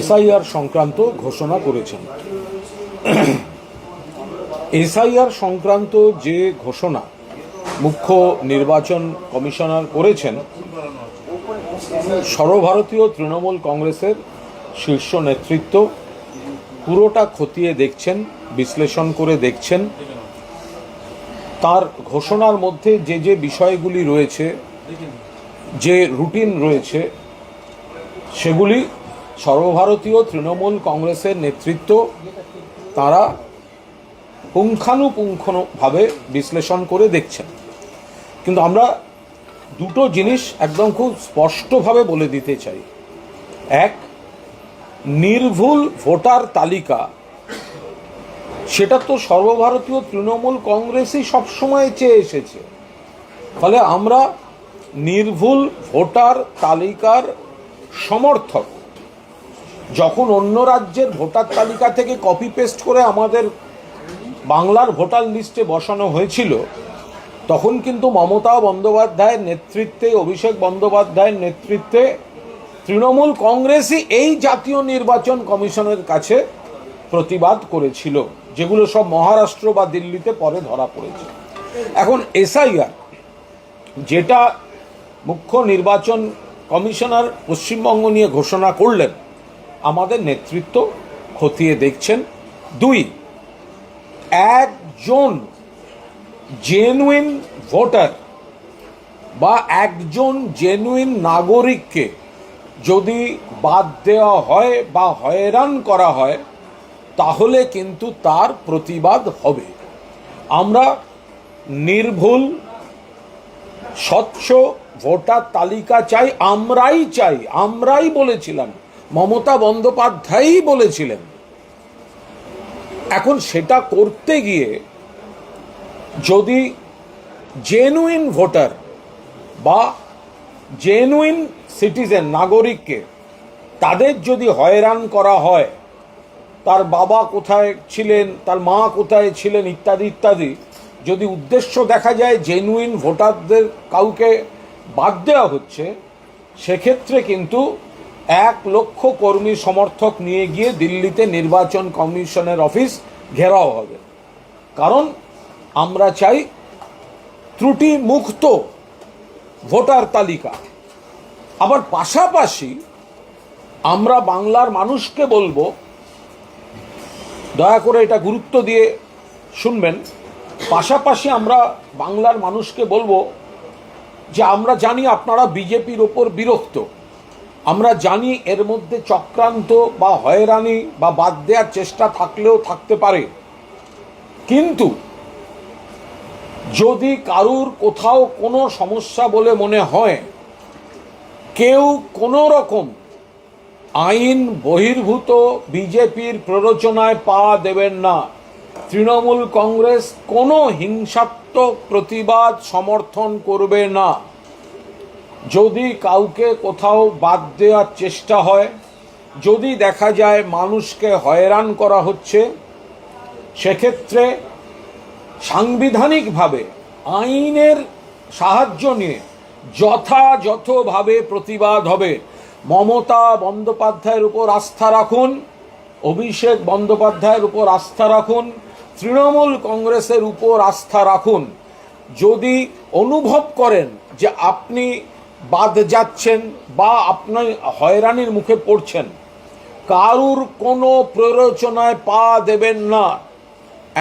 SIR সংক্রান্ত ঘোষণা করেছেন। এসআইআর সংক্রান্ত যে ঘোষণা মুখ্য নির্বাচন কমিশনার করেছেন, সর্বভারতীয় তৃণমূল কংগ্রেসের শীর্ষ নেতৃত্ব পুরোটা খতিয়ে দেখছেন, বিশ্লেষণ করে দেখছেন। তার ঘোষণার মধ্যে যে যে বিষয়গুলি রয়েছে, যে রুটিন রয়েছে, সেগুলি সর্বভারতীয় তৃণমূল কংগ্রেসের নেতৃত্ব, তারা পুঙ্খানুপুঙ্খভাবে বিশ্লেষণ করে দেখছেন। কিন্তু আমরা দুটো জিনিস একদম খুব স্পষ্টভাবে বলে দিতে চাই। এক, নির্ভুল ভোটার তালিকা। সেটা তো সর্বভারতীয় তৃণমূল কংগ্রেসই সবসময় চেয়ে এসেছে। ফলে আমরা নির্ভুল ভোটার তালিকার সমর্থক। যখন অন্য রাজ্যের ভোটার তালিকা থেকে কপি পেস্ট করে আমাদের বাংলার ভোটার লিস্টে বসানো হয়েছিল, তখন কিন্তু মমতা বন্দ্যোপাধ্যায়ের নেতৃত্বে, অভিষেক বন্দ্যোপাধ্যায়ের নেতৃত্বে তৃণমূল কংগ্রেসই এই জাতীয় নির্বাচন কমিশনের কাছে প্রতিবাদ করেছিল, যেগুলো সব মহারাষ্ট্র বা দিল্লিতে পরে ধরা পড়েছে। এখন এসআইআর যেটা মুখ্য নির্বাচন কমিশনার পশ্চিমবঙ্গ নিয়ে ঘোষণা করলেন আমাদের নেতৃত্ব খতিয়ে দেখছেন। দুই, একজন জেনুইন ভোটার বা একজন জেনুইন নাগরিককে যদি বাদ দেওয়া হয় বা হয়রান করা হয়, তাহলে কিন্তু তার প্রতিবাদ হবে। আমরা নির্ভুল, স্বচ্ছ ভোটার তালিকা চাই, আমরাই চাই, আমরাই বলেছিলাম মমতা বন্দ্যোপাধ্যায়ই বলেছিলেন, এখন সেটা করতে গিয়ে যদি জেনুইন ভোটার বা জেনুইন সিটিজেন নাগরিককে তাদের যদি হয়রান করা হয়, তার বাবা কোথায় ছিলেন, তার মা কোথায় ছিলেন ইত্যাদি ইত্যাদি, যদি উদ্দেশ্য দেখা যায় জেনুইন ভোটারদের কাউকে বাদ দেওয়া হচ্ছে, সেক্ষেত্রে কিন্তু এক লক্ষ কর্মী সমর্থক নিয়ে গিয়ে দিল্লিতে নির্বাচন কমিশনের অফিস ঘেরাও হবে। কারণ আমরা চাই ত্রুটি মুক্ত ভোটার তালিকা। আবার পাশাপাশি আমরা বাংলার মানুষকে বলব, দয়া করে এটা গুরুত্ব দিয়ে শুনবেন, পাশাপাশি আমরা বাংলার মানুষকে বলব যে আমরা জানি আপনারা বিজেপির ওপর বিরক্ত। আমরা জানি এর মধ্যে চক্রান্ত বা হয়রানি বা বাদ দেওয়ার চেষ্টা থাকলেও থাকতে পারে। কিন্তু যদি কারুর কোথাও কোনো সমস্যা বলে মনে হয়, কেউ কোনো রকম আইন বহির্ভূত বিজেপির প্ররোচনায় পা দেবেন না। তৃণমূল কংগ্রেস কোনো হিংসাত্মক প্রতিবাদ সমর্থন করবে না। যদি কাউকে কোথাও বাদ দেওয়ার চেষ্টা হয়, যদি দেখা যায় মানুষকে হয়রান করা হচ্ছে, সেক্ষেত্রে সাংবিধানিকভাবে আইনের সাহায্য নিয়ে যথাযথভাবে প্রতিবাদ হবে। মমতা বন্দ্যোপাধ্যায়ের উপর আস্থা রাখুন, অভিষেক বন্দ্যোপাধ্যায়ের উপর আস্থা রাখুন, তৃণমূল কংগ্রেসের উপর আস্থা রাখুন। যদি অনুভব করেন যে আপনি বাদ যাচ্ছেন বা আপনি হয়রানির মুখে পড়ছেন, কারুর কোনো প্ররোচনায় পা দেবেন না।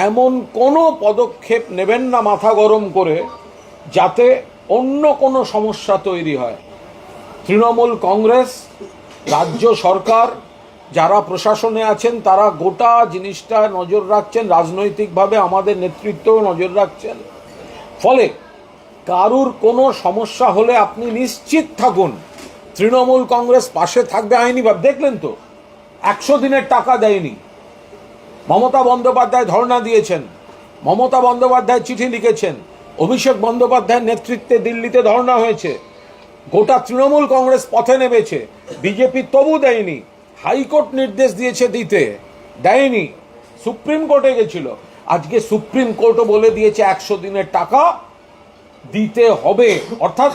এমন কোনো পদক্ষেপ নেবেন না মাথা গরম করে, যাতে অন্য কোনো সমস্যা তৈরি হয়। তৃণমূল কংগ্রেস, রাজ্য সরকার, যারা প্রশাসনে আছেন, তারা গোটা জিনিসটা নজর রাখছেন, রাজনৈতিকভাবে আমাদের নেতৃত্বও নজর রাখছেন। ফলে কারুর কোনো সমস্যা হলে আপনি নিশ্চিত থাকুন। তৃণমূল কংগ্রেস পাশে থাকবে আইনিভাবে দেখলেন তো, একশো দিনের টাকা দেয়নি। মমতা বন্দ্যোপাধ্যায় ধর্ণা দিয়েছেন। মমতা বন্দ্যোপাধ্যায় চিঠি লিখেছেন। অভিষেক বন্দ্যোপাধ্যায়ের নেতৃত্বে দিল্লিতে ধর্ণা হয়েছে। গোটা তৃণমূল কংগ্রেস পথে নেমেছে। বিজেপি তবু দেয়নি। হাইকোর্ট নির্দেশ দিয়েছে দিতে। দেয়নি। সুপ্রিম কোর্টে গেছিল। আজকে সুপ্রিম কোর্টও বলে দিয়েছে একশো দিনের টাকা। দিতে হবে। অর্থাৎ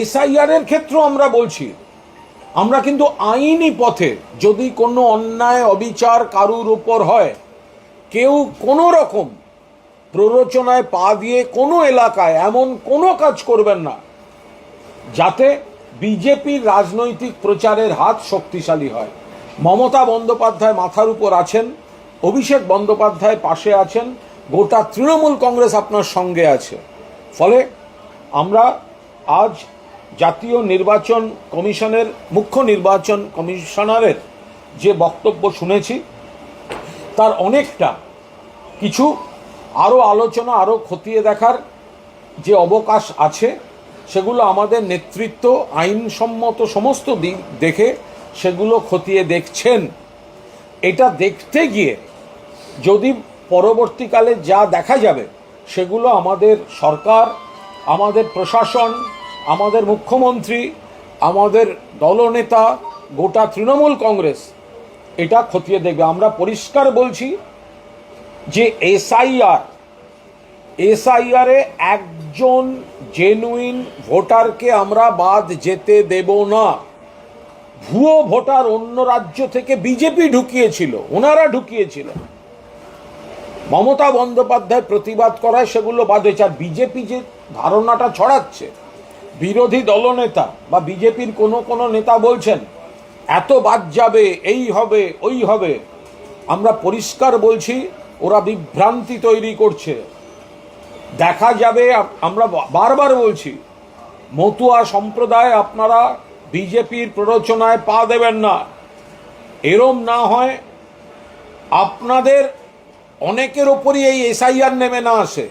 এসআইআর এর আমরা বলছি, আমরা কিন্তু আইনি পথে যদি কোনো অন্যায় অবিচার কারুর উপর হয়, কেউ কোনো রকম প্ররোচনায় পা দিয়ে কোনো এলাকায় এমন কোনো কাজ করবেন না, যাতে বিজেপির রাজনৈতিক প্রচারের হাত শক্তিশালী হয়। মমতা বন্দ্যোপাধ্যায় মাথার উপর আছেন, অভিষেক বন্দ্যোপাধ্যায় পাশে আছেন, গোটা তৃণমূল কংগ্রেস আপনার সঙ্গে আছে। ফলে আমরা আজ জাতীয় নির্বাচন কমিশনের মুখ্য নির্বাচন কমিশনারের যে বক্তব্য শুনেছি, তার অনেকটা কিছু আরও আলোচনা আরও খতিয়ে দেখার যে অবকাশ আছে, সেগুলো আমাদের নেতৃত্ব আইনসম্মত সমস্ত দিক দেখে সেগুলো খতিয়ে দেখছেন। এটা দেখতে গিয়ে যদি পরবর্তীকালে যা দেখা যাবে, সেগুলো আমাদের সরকার আমাদের প্রশাসন, আমাদের মুখ্যমন্ত্রী, আমাদের দলনেতা, গোটা তৃণমূল কংগ্রেস, এটা খতিয়ে দেখবে। আমরা পরিষ্কার বলছি যে এসআইআর, এসআইআরে একজন জেনুইন ভোটারকে আমরা বাদ যেতে দেব না। ভুয়ো ভোটার অন্য রাজ্য থেকে বিজেপি ঢুকিয়েছিল, ওনারা ঢুকিয়েছিল। মমতা বন্দ্যোপাধ্যায় প্রতিবাদ করায় সেগুলো বাদ হয়েছে। আর বিজেপি যে ধারণাটা ছড়াচ্ছে। বিরোধী দলনেতা বা বিজেপির কোনো কোনো নেতা বলছেন, এত বাদ যাবে, এই হবে, ওই হবে। আমরা পরিষ্কার বলছি, ওরা বিভ্রান্তি তৈরি করছে। দেখা যাবে, আমরা বারবার বলছি, মতুয়া সম্প্রদায় আপনারা বিজেপির প্ররোচনায় পা দেবেন না। এরম না হয়, আপনাদের অনেকের ওপরই এই এসআইআর নেমে না আসে।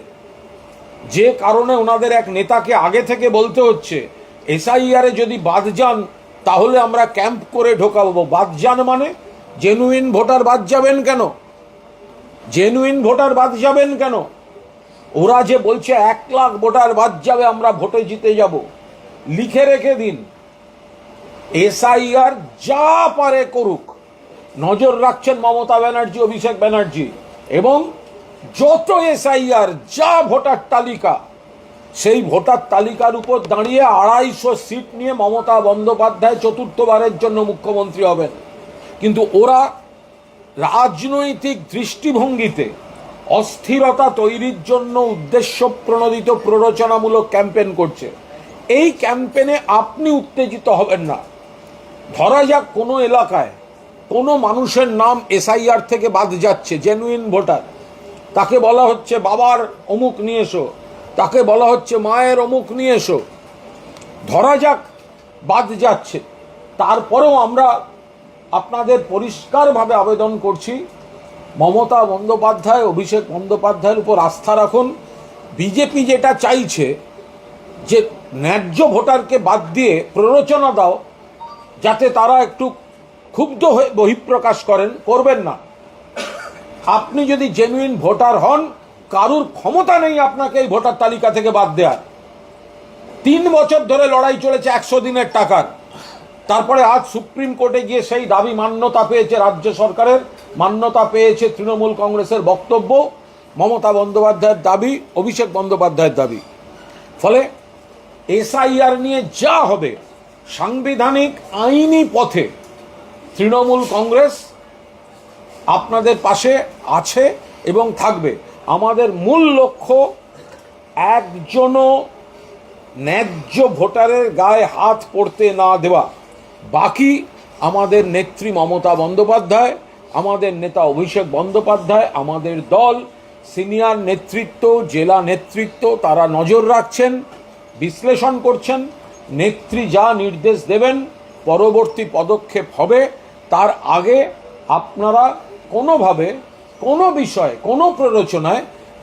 যে কারণে ওনাদের এক নেতাকে আগে থেকে বলতে হচ্ছে, এসআইআরে যদি বাদ যান, তাহলে আমরা ক্যাম্প করে ঢোকাবো। বাদ যান মানে? জেনুইন ভোটার বাদ যাবেন কেন? জেনুইন ভোটার বাদ যাবেন কেন? ওরা যে বলছে এক লাখ ভোটার বাদ যাবে, আমরা ভোটে জিতে যাব। লিখে রেখে দিন। এসআইআর যা পারে করুক। নজর রাখছেন মমতা ব্যানার্জি, অভিষেক ব্যানার্জি। এবং যত এসআইআর, যা ভোটার তালিকা, সেই ভোটার তালিকার উপর দাঁড়িয়ে আড়াইশো সিট নিয়ে মমতা বন্দ্যোপাধ্যায় চতুর্থবারের জন্য মুখ্যমন্ত্রী হবেন। কিন্তু ওরা রাজনৈতিক দৃষ্টিভঙ্গিতে অস্থিরতা তৈরির জন্য উদ্দেশ্য প্রণোদিত প্ররোচনামূলক ক্যাম্পেন করছে। এই ক্যাম্পেনে আপনি উত্তেজিত হবেন না। ধরা যাক কোনো এলাকায় কোনো মানুষের নাম এসআইআর থেকে বাদ যাচ্ছে জেনুইন ভোটার। তাকে বলা হচ্ছে বাবার অমুক নিয়ে এসো। তাকে বলা হচ্ছে মায়ের অমুক নিয়ে এসো। ধরা যাক, বাদ যাচ্ছে। তারপরেও আমরা আপনাদের পরিষ্কারভাবে আবেদন করছি। মমতা বন্দ্যোপাধ্যায়, অভিষেক বন্দ্যোপাধ্যায়ের উপর আস্থা রাখুন। বিজেপি যেটা চাইছে, যে ন্যায্য ভোটারকে বাদ দিয়ে প্ররোচনা দাও, যাতে তারা একটু ক্ষুব্ধ হয়ে বহিঃপ্রকাশ করেন, করবেন না। আপনি যদি জেনুইন ভোটার হন, কারুর ক্ষমতা নেই আপনাকে এই ভোটার তালিকা থেকে বাদ দেওয়ার তিন বছর ধরে লড়াই চলেছে একশো দিনের টাকার। তারপরে আজ সুপ্রিম কোর্টে গিয়ে সেই দাবি মান্যতা পেয়েছে রাজ্য সরকারের। মান্যতা পেয়েছে তৃণমূল কংগ্রেসের বক্তব্য, মমতা বন্দ্যোপাধ্যায়ের দাবি, অভিষেক বন্দ্যোপাধ্যায়ের দাবি। ফলে এসআইআর নিয়ে যা হবে, সাংবিধানিক আইনি পথে তৃণমূল কংগ্রেস আপনাদের পাশে আছে এবং থাকবে। আমাদের মূল লক্ষ্য একজনও ন্যায্য ভোটারের গায়ে হাত পড়তে না দেওয়া। বাকি আমাদের নেত্রী মমতা বন্দ্যোপাধ্যায়, আমাদের নেতা অভিষেক বন্দ্যোপাধ্যায়, আমাদের দল, সিনিয়র নেতৃত্ব, জেলা নেতৃত্ব, তারা নজর রাখছেন, বিশ্লেষণ করছেন, নেত্রী যা নির্দেশ দেবেন, পরবর্তী পদক্ষেপ হবে, তার আগে আপনারা কোনোভাবে কোনো বিষয়ে কোনো প্ররোচনায়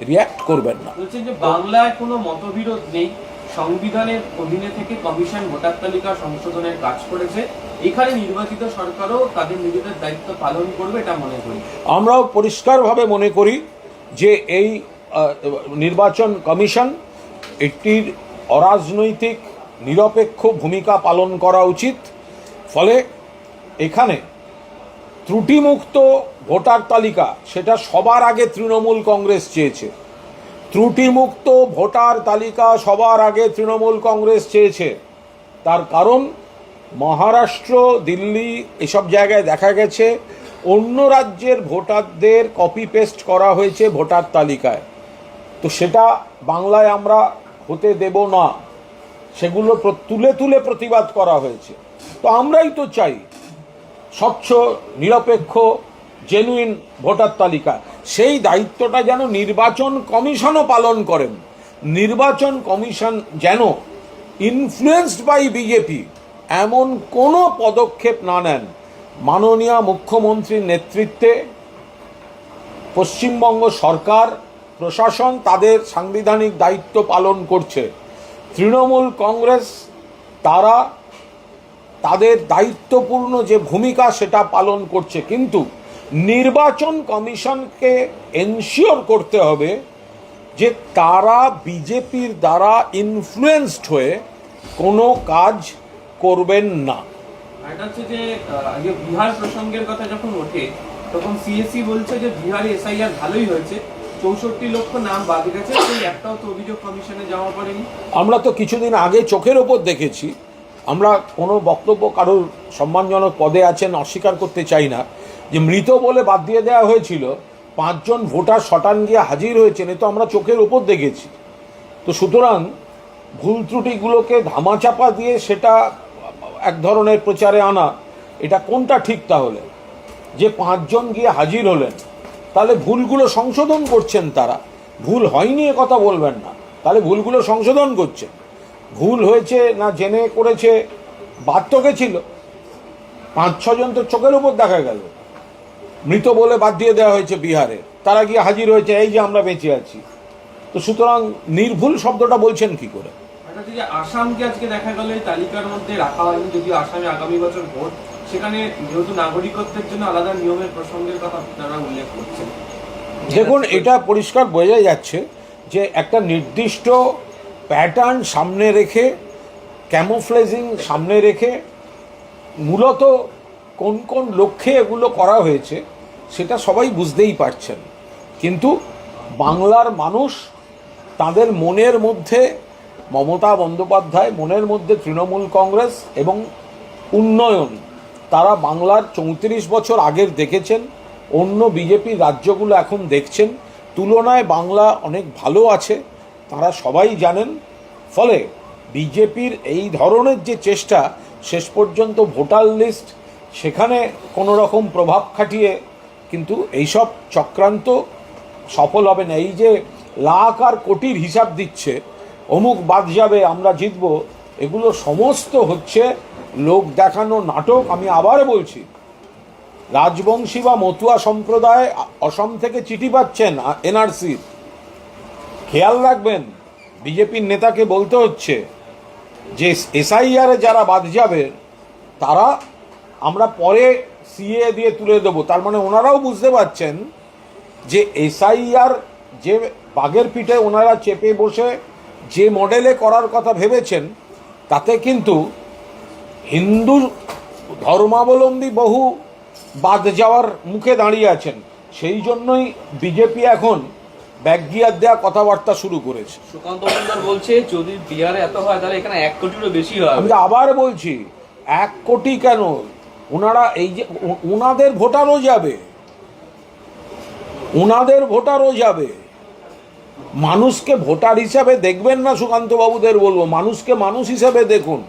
রিয়াক্ট করবেন না। বলছেন যে বাংলায় কোনো মতবিরোধ নেই। সংবিধানের অধীনে থেকে কমিশন ভোটার তালিকা সংশোধনের কাজ করেছে। এখানে নির্বাচিত সরকারও তাদের নিজেদের দায়িত্ব পালন করবে এটা মনে করি। আমরাও পরিষ্কারভাবে মনে করি যে এই নির্বাচন কমিশন একটির অরাজনৈতিক নিরপেক্ষ ভূমিকা পালন করা উচিত। ফলে এখানে ত্রুটিমুক্ত ভোটার তালিকা, সেটা সবার আগে তৃণমূল কংগ্রেস চেয়েছে। ত্রুটিমুক্ত ভোটার তালিকা সবার আগে তৃণমূল কংগ্রেস চেয়েছে। তার কারণ, মহারাষ্ট্র, দিল্লি এসব জায়গায় দেখা গেছে, অন্য রাজ্যের ভোটারদের কপি পেস্ট করা হয়েছে ভোটার তালিকায়। তো সেটা বাংলায় আমরা হতে দেব না। সেগুলো তুলে তুলে প্রতিবাদ করা হয়েছে। তো আমরাই তো চাই, স্বচ্ছ, নিরপেক্ষ জেনুইন ভোটার তালিকা। সেই দায়িত্বটা যেন নির্বাচন কমিশনও পালন করেন। নির্বাচন কমিশন যেন ইনফ্লুয়েসড বাই বিজেপি এমন কোনো পদক্ষেপ না নেন। মাননীয় মুখ্যমন্ত্রীর নেতৃত্বে পশ্চিমবঙ্গ সরকার, প্রশাসন তাদের সাংবিধানিক দায়িত্ব পালন করছে। তৃণমূল কংগ্রেস, তারা তাদের দায়িত্বপূর্ণ যে ভূমিকা সেটা পালন করছে। কিন্তু নির্বাচন কমিশনকে এনশিওর করতে হবে যে তারা বিজেপির দ্বারা ইনফ্লুয়েসড হয়ে কোনো কাজ করবেন না। এটা হচ্ছে যে বিহার প্রসঙ্গের কথা যখন ওঠে তখন সিএসসি বলছে যে বিহারে এসআইআর ভালোই হয়েছে চৌষট্টি লক্ষ নাম বাদ গেছে সেই একটাও তো অভিযোগ কমিশনে জমা পড়েনি আমরা তো কিছুদিন আগে চোখের ওপর দেখেছি আমরা কোনো বক্তব্য কারোর সম্মানজনক পদে আছেন অস্বীকার করতে চাই না। যে মৃত বলে বাদ দিয়ে দেওয়া হয়েছিল, পাঁচজন ভোটার শটান গিয়ে হাজির হয়েছেন, এ তো আমরা চোখের ওপর দেখেছি। তো সুতরাং ভুল ত্রুটিগুলোকে ধামাচাপা দিয়ে সেটা এক ধরনের প্রচারে আনা, এটা কোনটা ঠিক তাহলে? যে পাঁচজন গিয়ে হাজির হলেন, তাহলে ভুলগুলো সংশোধন করছেন তারা। ভুল হয়নি এ কথা বলবেন না, তাহলে ভুলগুলো সংশোধন করছেন। ভুল হয়েছে না জেনে করেছে, বাদ তো গেছিল। পাঁচ ছজন তো চোখের উপর দেখা গেল। মৃত বলে বাদ দিয়ে দেওয়া হয়েছে বিহারে। তারা গিয়ে হাজির হয়েছে এই যে আমরা বেঁচে আছি। তো সুতরাং নির্ভুল শব্দটা বলছেন কি করে? যে আসামকে আজকে দেখা গেল এই তালিকার মধ্যে রাখা হয়নি যদিও আসামে আগামী বছর ভোট। সেখানে যেহেতু নাগরিকত্বের জন্য আলাদা নিয়মের প্রসঙ্গের কথা তারা উল্লেখ করছেন। দেখুন এটা পরিষ্কার বোঝা যাচ্ছে যে একটা নির্দিষ্ট প্যাটার্ন সামনে রেখে ক্যামোফ্লেজিং সামনে রেখে মূলত কোন কোন লক্ষ্যে এগুলো করা হয়েছে সেটা সবাই বুঝতেই পারছেন। কিন্তু বাংলার মানুষ তাদের মনের মধ্যে মমতা বন্দ্যোপাধ্যায়, মনের মধ্যে তৃণমূল কংগ্রেস এবং উন্নয়ন, তারা বাংলার চৌত্রিশ বছর আগের দেখেছেন, অন্য বিজেপি রাজ্যগুলো এখন দেখছেন, তুলনায় বাংলা অনেক ভালো আছে, তারা সবাই জানেন, ফলে বিজেপির এই ধরনের যে চেষ্টা, শেষ পর্যন্ত ভোটার লিস্ট, সেখানে কোনো রকম প্রভাব খাটিয়ে কিন্তু এইসব চক্রান্ত সফল হবে না। এই যে লাখ আর কোটির হিসাব দিচ্ছে, অমুক বাদ যাবে, আমরা জিতব, এগুলো সমস্ত হচ্ছে লোক দেখানো নাটক। আমি আবার বলছি, রাজবংশী বা মতুয়া সম্প্রদায় অসম থেকে চিঠি পাচ্ছেন এনআরসির খেয়াল রাখবেন, বিজেপির নেতাকে বলতে হচ্ছে যে এসআইআরে যারা বাদ যাবে, তারা আমরা পরে সিএ দিয়ে তুলে দেবো। তার মানে ওনারাও বুঝতে পারছেন যে এসআইআর যে বাঘের পিঠে ওনারা চেপে বসে যে মডেলে করার কথা ভেবেছেন তাতে কিন্তু হিন্দু ধর্মাবলম্বী বহু বাদ যাওয়ার মুখে দাঁড়িয়ে আছেন। সেই জন্যই বিজেপি এখন ব্যাকগিয়ার দেওয়া কথাবার্তা শুরু করেছে। সুকান্ত মজুমদার বলছে যদি বিহারে এত হয় তাহলে এখানে এক কোটিরও বেশি হয়। আমি আবার বলছি এক কোটি কেন? ওনারা এই যে ওনাদের ভোটারও যাবে। ওনাদের ভোটারও যাবে। মানুষকে ভোটার হিসাবে দেখবেন না সুকান্ত বাবুদের বলব, মানুষকে মানুষ হিসাবে দেখুন।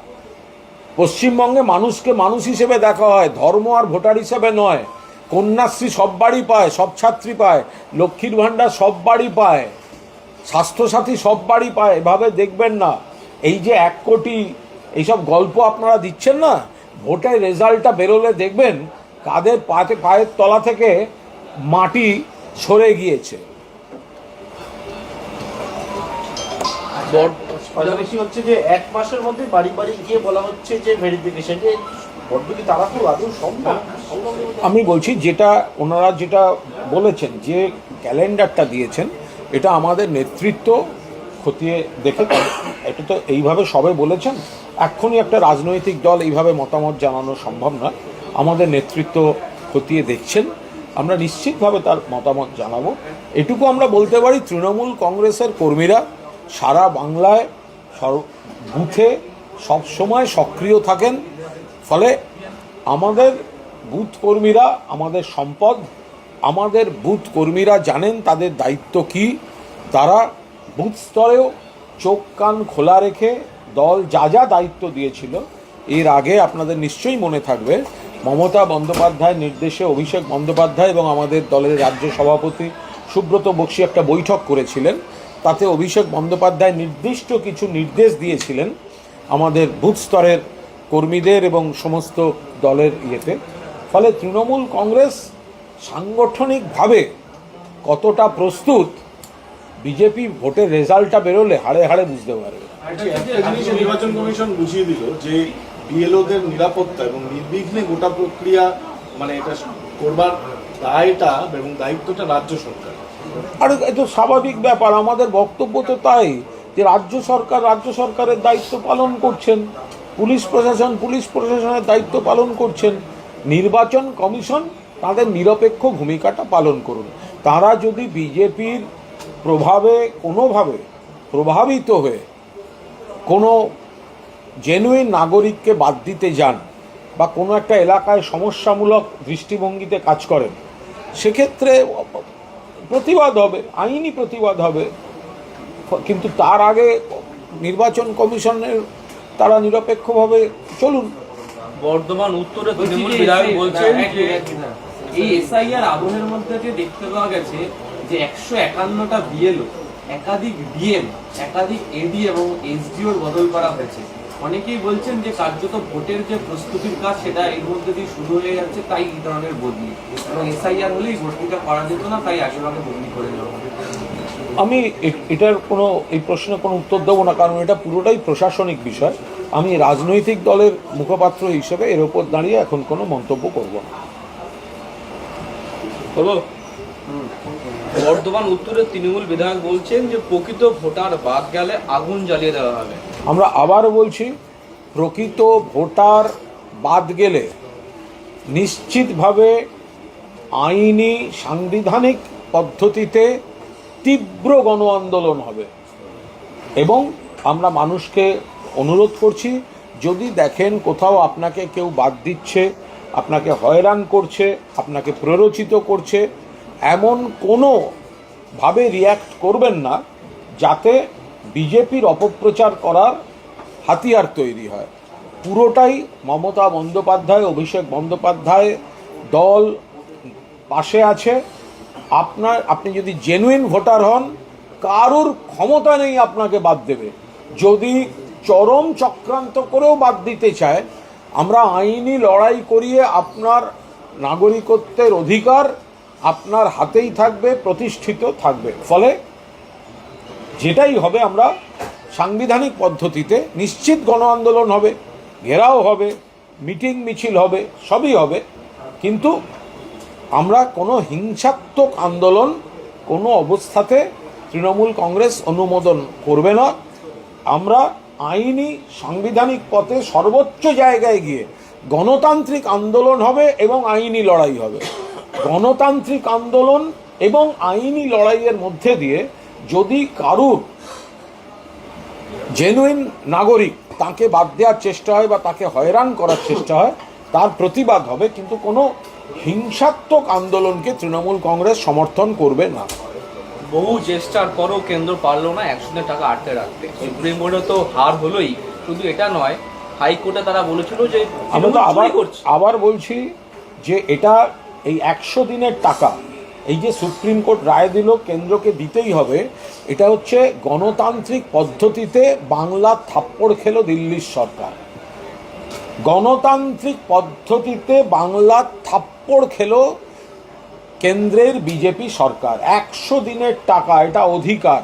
পশ্চিমবঙ্গে মানুষকে মানুষ হিসেবে দেখা হয়, ধর্ম আর ভোটার হিসেবে নয়। কন্যাশ্রী সব বাড়ি পায়, সব ছাত্রী পায়, লক্ষ্মীর ভাণ্ডার সব বাড়ি পায়, স্বাস্থ্যসাথী সব বাড়ি পায়, এভাবে দেখবেন না। এই যে এক কোটি, এইসব গল্প আপনারা দিচ্ছেন না? ভোটের রেজাল্টটা বেরোলে দেখবেন কাদের পাতে পায়ের তলা থেকে মাটি সরে গিয়েছে। হচ্ছে যে এক মাসের মধ্যে বাড়ি বাড়ি গিয়ে বলা হচ্ছে যে ভেরিফিকেশন আমি বলছি যেটা ওনারা যেটা বলেছেন যে ক্যালেন্ডারটা দিয়েছেন এটা আমাদের নেতৃত্ব খতিয়ে দেখে এটা তো এইভাবে সবে বলেছেন, এক্ষুনি একটা রাজনৈতিক দল এইভাবে মতামত জানানো সম্ভব না। আমাদের নেতৃত্ব খতিয়ে দেখছেন, আমরা নিশ্চিতভাবে তার মতামত জানাব। এটুকু আমরা বলতে পারি, তৃণমূল কংগ্রেসের কর্মীরা সারা বাংলায় সর- বুথে সবসময় সক্রিয় থাকেন। ফলে আমাদের বুথ কর্মীরা, আমাদের সম্পদ, আমাদের বুথ কর্মীরা জানেন তাদের দায়িত্ব কি। তারা বুথ স্তরেও চোখ কান খোলা রেখে দল যা যা দায়িত্ব দিয়েছিল, এর আগে আপনাদের নিশ্চয়ই মনে থাকবে, মমতা বন্দ্যোপাধ্যায়ের নির্দেশে অভিষেক বন্দ্যোপাধ্যায় এবং আমাদের দলের রাজ্য সভাপতি সুব্রত বক্সী একটা বৈঠক করেছিলেন। তাতে অভিষেক বন্দ্যোপাধ্যায় নির্দিষ্ট কিছু নির্দেশ দিয়েছিলেন আমাদের বুথ স্তরের কর্মীদের এবং সমস্ত দলের ইয়েতে। ফলে তৃণমূল কংগ্রেস সাংগঠনিকভাবে কতটা প্রস্তুত বিজেপি ভোটের রেজাল্টটা বেরোলে হাড়ে হাড়ে বুঝতে পারবে। একটা নির্বাচন কমিশন বুঝিয়ে দিল যে বিএলওদের নিরাপত্তা এবং নির্বিঘ্নে গোটা প্রক্রিয়া মানে এটা করবার দায়টা এবং দায়িত্বটা রাজ্য সরকার। আর এ তো স্বাভাবিক ব্যাপার আমাদের বক্তব্য তো তাই যে রাজ্য সরকার রাজ্য সরকারের দায়িত্ব পালন করছেন পুলিশ প্রশাসন পুলিশ প্রশাসনের দায়িত্ব পালন করছেন নির্বাচন কমিশন তাদের নিরপেক্ষ ভূমিকাটা পালন করুন। তারা যদি বিজেপির প্রভাবে কোনোভাবে প্রভাবিত হয়ে কোনো জেনুইন নাগরিককে বাদ দিতে যান বা কোনো একটা এলাকায় সমস্যামূলক দৃষ্টিভঙ্গিতে কাজ করেন সেক্ষেত্রে প্রতিবাদ হবে আইনি প্রতিবাদ হবে। কিন্তু তার আগে নির্বাচন কমিশনের তারা নিরপেক্ষভাবে চলুন। বর্ধমান উত্তরে তৃণমূল বিধায়ক বলছেন যে মিনিট, এক এই এসআইআর আগুনের মধ্যে যে দেখতে পাওয়া গেছে যে একশো একান্নটা বিএলও একাধিক ডিএম একাধিক এডি এবং এসডিওর বদল করা হয়েছে। অনেকেই বলছেন যে কার্যত ভোটের যে প্রস্তুতির কাজ সেটা এর মধ্যে দিয়ে শুরু হয়ে যাচ্ছে তাই এই ধরনের বদলি। এবং এসআইআর হলেই ভোটটা করা যেত না তাই আগেভাগে বদলি করে হবে। আমি এ- এটার কোনো এই প্রশ্নে কোনো উত্তর দেবো না কারণ এটা পুরোটাই প্রশাসনিক বিষয়। আমি রাজনৈতিক দলের মুখপাত্র হিসেবে এর ওপর দাঁড়িয়ে এখন কোনো মন্তব্য করব না। বর্ধমান উত্তরের তৃণমূল বিধায়ক বলছেন যে প্রকৃত ভোটার বাদ গেলে আগুন জ্বালিয়ে দেওয়া হবে। আমরা আবার বলছি, প্রকৃত ভোটার বাদ গেলে নিশ্চিতভাবে আইনি সাংবিধানিক পদ্ধতিতে তীব্র গণ আন্দোলন হবে। এবং আমরা মানুষকে অনুরোধ করছি, যদি দেখেন কোথাও আপনাকে কেউ বাদ দিচ্ছে, আপনাকে হয়রান করছে, আপনাকে প্ররোচিত করছে এমন ভাবে রিয়্যাক্ট করবেন না যাতে বিজেপির অপপ্রচার করার হাতিয়ার তৈরি হয়। পুরোটাই মমতা বন্দ্যোপাধ্যায়, অভিষেক বন্দ্যোপাধ্যায় দল পাশে আছে। আপনার, আপনি যদি জেনুইন ভোটার হন, কারোর ক্ষমতা নেই আপনাকে বাদ দেবে। যদি চরম চক্রান্ত করেও বাদ দিতে চায়, আমরা আইনি লড়াই করিয়ে আপনার নাগরিকত্বের অধিকার আপনার হাতেই থাকবে, প্রতিষ্ঠিত থাকবে। ফলে যেটাই হবে আমরা সাংবিধানিক পদ্ধতিতে নিশ্চিত গণ আন্দোলন হবে, ঘেরাও হবে, মিটিং মিছিল হবে, সবই হবে। কিন্তু আমরা কোনো হিংসাত্মক আন্দোলন কোনো অবস্থাতে তৃণমূল কংগ্রেস অনুমোদন করবে না। আমরা আইনি সাংবিধানিক পথে সর্বোচ্চ জায়গায় গিয়ে গণতান্ত্রিক আন্দোলন হবে এবং আইনি লড়াই হবে। গণতান্ত্রিক আন্দোলন এবং আইনি লড়াইয়ের মধ্যে দিয়ে যদি কারুর জেনুইন নাগরিক তাকে বাদ দেওয়ার চেষ্টা হয় বা তাকে হয়রান করার চেষ্টা হয় তার প্রতিবাদ হবে কিন্তু কোনো হিংসাত্মক আন্দোলনকে তৃণমূল কংগ্রেস সমর্থন করবে না। বহু চেষ্টার পরও কেন্দ্র পারল না একশো টাকা আটকে রাখতে। সুপ্রিম কোর্টে তো হার হলোই শুধু এটা নয় হাইকোর্টে তারা বলেছিল যে আমরা তো আবার আবার বলছি যে এটা এই একশো দিনের টাকা, এই যে সুপ্রিম কোর্ট রায় দিল কেন্দ্রকে দিতেই হবে, এটা হচ্ছে গণতান্ত্রিক পদ্ধতিতে বাংলা থাপ্পড় খেলো দিল্লির সরকার। গণতান্ত্রিক পদ্ধতিতে বাংলা থাপ্পড় খেলো কেন্দ্রের বিজেপি সরকার। একশো দিনের টাকা, এটা অধিকার।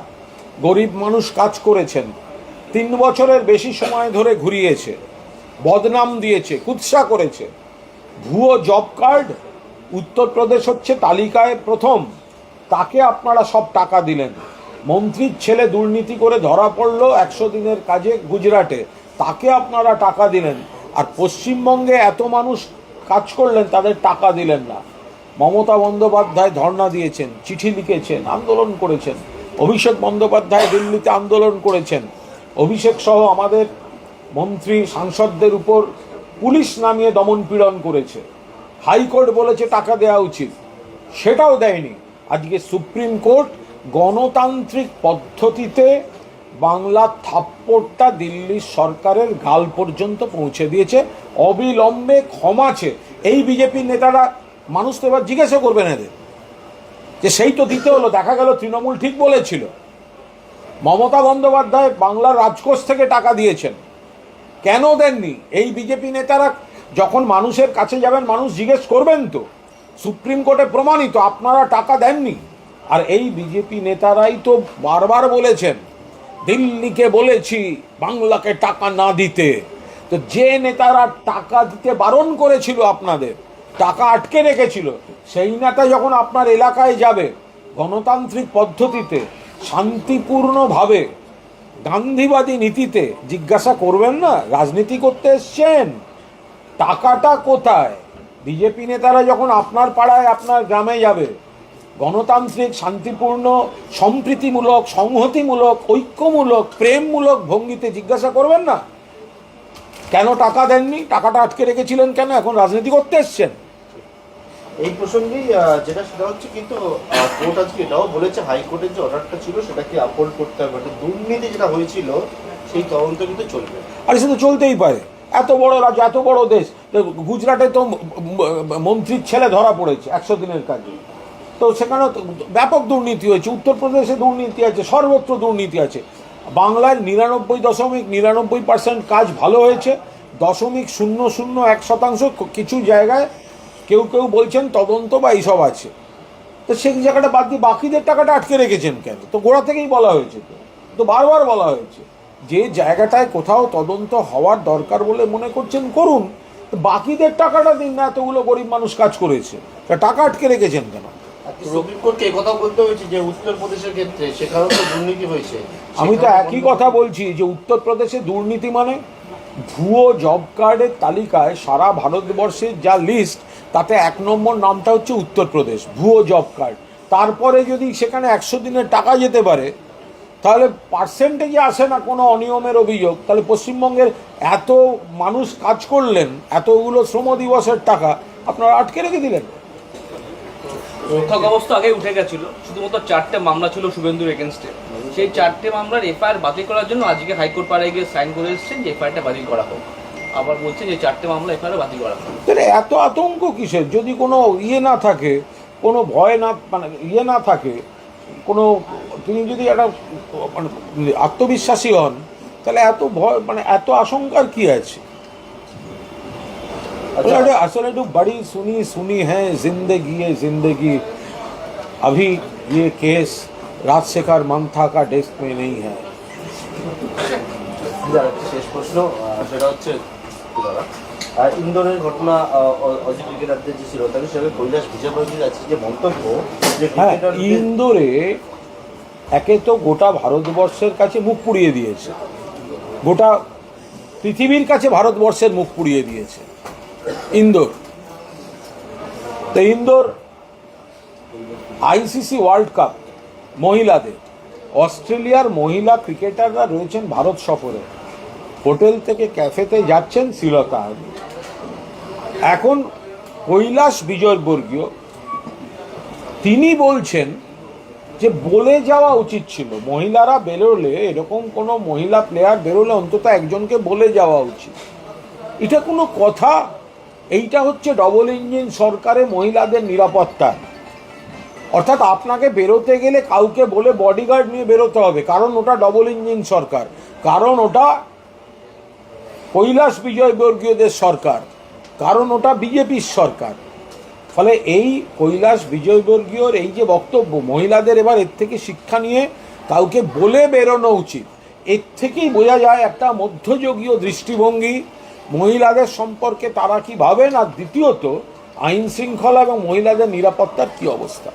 গরিব মানুষ কাজ করেছেন। তিন বছরের বেশি সময় ধরে ঘুরিয়েছে, বদনাম দিয়েছে, কুৎসা করেছে। ভুয়ো জব কার্ড উত্তরপ্রদেশ হচ্ছে তালিকায় প্রথম। তাকে আপনারা সব টাকা দিলেন। মন্ত্রীর ছেলে দুর্নীতি করে ধরা পড়ল একশো দিনের কাজে গুজরাটে। তাকে আপনারা টাকা দিলেন। আর পশ্চিমবঙ্গে এত মানুষ কাজ করলেন, তাদের টাকা দিলেন না। মমতা বন্দ্যোপাধ্যায় ধর্ণা দিয়েছেন, চিঠি লিখেছেন, আন্দোলন করেছেন। অভিষেক বন্দ্যোপাধ্যায় দিল্লিতে আন্দোলন করেছেন। অভিষেক সহ আমাদের মন্ত্রী, সাংসদদের উপর পুলিশ নামিয়ে দমন পীড়ন করেছে। হাইকোর্ট বলেছে টাকা দেওয়া উচিত। সেটাও দেয়নি। আজকে সুপ্রিম কোর্ট গণতান্ত্রিক পদ্ধতিতে বাংলা থাপ্পড়টা দিল্লির সরকারের গাল পর্যন্ত পৌঁছে দিয়েছে। অবিলম্বে ক্ষমাছে এই বিজেপির নেতারা মানুষ তো এবার জিজ্ঞাসা করবেন এদের। যে সেই তো দিতে হলো, দেখা গেল তৃণমূল ঠিক বলেছিল। মমতা বন্দ্যোপাধ্যায় বাংলার রাজকোষ থেকে টাকা দিয়েছেন। কেন দেননি? এই বিজেপি নেতারা যখন মানুষের কাছে যাবেন, মানুষ জিজ্ঞেস করবেন তো। সুপ্রিম কোর্টে প্রমাণিত, আপনারা টাকা দেননি। আর এই বিজেপি নেতারাই তো বারবার বলেছেন, দিল্লিকে বলেছি বাংলাকে টাকা না দিতে। তো যে নেতারা টাকা দিতে বারণ করেছিল আপনাদের, টাকা আটকে রেখেছিল, সেই নেতা যখন আপনার এলাকায় যাবে, গণতান্ত্রিক পদ্ধতিতে, শান্তিপূর্ণভাবে, গান্ধীবাদী নীতিতে জিজ্ঞাসা করবেন না? রাজনীতি করতে এসছেন? টাকাটা কোথায়? বিজেপি নেতারা যখন আপনার পাড়ায় আপনার গ্রামে যাবে গণতান্ত্রিক শান্তিপূর্ণ সম্প্রীতিমূলক সংহতিমূলক ঐক্যমূলক প্রেমমূলক ভঙ্গিতে জিজ্ঞাসা করবেন না? কেন টাকা দেননি? টাকাটা আটকে রেখেছিলেন কেন? এখন রাজনীতি করতে এসছেন। এই প্রসঙ্গেই যেটা সেটা হচ্ছে কিন্তু কোর্ট আজকে এটাও বলেছে হাইকোর্টের যে অর্ডারটা ছিল সেটাকে আপহোল্ড করতে হবে। মানে দুর্নীতি যেটা হয়েছিল সেই তদন্ত কিন্তু চলবে। আর সে তো চলতেই পারে। এত বড় রাজ্য, এত বড় দেশ। গুজরাটে তো মন্ত্রীর ছেলে ধরা পড়েছে একশো দিনের কাজে। তো সেখানে ব্যাপক দুর্নীতি হয়েছে। উত্তরপ্রদেশে দুর্নীতি আছে, সর্বত্র দুর্নীতি আছে। বাংলার নিরানব্বই দশমিক নিরানব্বই পার্সেন্ট কাজ ভালো হয়েছে। দশমিক শূন্য শূন্য এক শতাংশ কিছু জায়গায় কেউ কেউ বলছেন তদন্ত বা এইসব আছে। তো সেই জায়গাটা বাদ দিয়ে বাকিদের টাকাটা আটকে রেখেছেন কেন? তো গোড়া থেকেই বলা হয়েছে তো বারবার বলা হয়েছে। যে জায়গাটায় কোথাও তদন্ত হওয়ার দরকার বলে মনে করছেন করুন। বাকিদের টাকাটা দিন না এতগুলো গরিব মানুষ কাজ করেছে। টাকা আটকে রেখেছেন কেন? সুপ্রিম কথা বলতে হয়েছে যে উত্তরপ্রদেশের ক্ষেত্রে সেখানেও তো দুর্নীতি হয়েছে। আমি তো একই কথা বলছি যে উত্তরপ্রদেশে দুর্নীতি মানে ভুয়ো জব কার্ডের তালিকায় সারা ভারতবর্ষের যা লিস্ট তাতে এক নম্বর নামটা হচ্ছে উত্তরপ্রদেশ ভুয়ো জব কার্ড। তারপরে যদি সেখানে একশো দিনের টাকা যেতে পারে তাহলে পার্সেন্টেজে আসে না কোনো অনিয়মের অভিযোগ। তাহলে পশ্চিমবঙ্গের এত মানুষ কাজ করলেন এতগুলো শ্রম দিবসের টাকা আপনারা আটকে রেখে দিলেন। রক্ষা কবচ তো আগেই উঠে গেছিল। শুধুমাত্র চারটে মামলা ছিল শুভেন্দুর এগেনস্টে সেই চারটে মামলার এফআইআর বাতিল করার জন্য আজকে হাইকোর্ট পাড়ায় গিয়ে সাইন করে এসেছেন যে এফআইআরটা বাতিল করা হোক। আবার বলছে যে চারটে মামলা এফআইআর বাতিল করা হোক। তাহলে এত আতঙ্ক কিসের? যদি কোনো ইয়ে না থাকে কোনো ভয় না মানে ইয়ে না থাকে কোনো তিনি যদি একটা মানে আত্মবিশ্বাসী হন তাহলে এত ভয় মানে এত আশঙ্কার কি আছে আচ্ছা, अरे असल जो बड़ी सुनी सुनी है जिंदगी ये जिंदगी अभी ये केस राजशेखर मंथा का डेस्क में नहीं है যার একটা শেষ প্রশ্ন আহ, সেটা হচ্ছে দাদা, আহ, ইন্দোরের ঘটনা আহ, অ- অজি ক্রিকেটারদের যে ছিল তাকে সেভাবে কৈলাস বিজয়বর্গীর আছে যে মন্তব্য যে হ্যাঁ ইন্দোরে একে তো গোটা ভারতবর্ষের কাছে মুখ পুড়িয়ে দিয়েছে। গোটা পৃথিবীর কাছে ভারতবর্ষের মুখ পুড়িয়ে দিয়েছে। ইন্দোর। তো ইন্দোর আইসিসি ওয়ার্ল্ড কাপ মহিলাদের। অস্ট্রেলিয়ার মহিলা ক্রিকেটাররা রয়েছেন ভারত সফরে। হোটেল থেকে ক্যাফেতে যাচ্ছেন শ্রীলতা। এখন কৈলাস বিজয়বর্গীয় তিনি বলছেন যে বলে যাওয়া উচিত ছিল। মহিলারা বেরোলে, এরকম কোনো মহিলা প্লেয়ার বেরোলে অন্তত একজনকে বলে যাওয়া উচিত। এটা কোনো কথা? এইটা হচ্ছে ডবল ইঞ্জিন সরকারে মহিলাদের নিরাপত্তা। অর্থাৎ আপনাকে বেরোতে গেলে কাউকে বলে বডিগার্ড নিয়ে বেরোতে হবে, কারণ ওটা ডবল ইঞ্জিন সরকার। কারণ ওটা কৈলাস বিজয়বর্গীয়দের সরকার। কারণ ওটা বিজেপির সরকার। ফলে এই কৈলাস বিজয়বর্গীয়র এই যে বক্তব্য, মহিলাদের এবার এর থেকে শিক্ষা নিয়ে কাউকে বলে বেরোনো উচিত, এর থেকেই বোঝা যায় একটা মধ্যযুগীয় দৃষ্টিভঙ্গি। মহিলাদের সম্পর্কে তারা কি ভাবেন? আর দ্বিতীয়ত আইন শৃঙ্খলা এবং মহিলাদের নিরাপত্তার কি অবস্থা?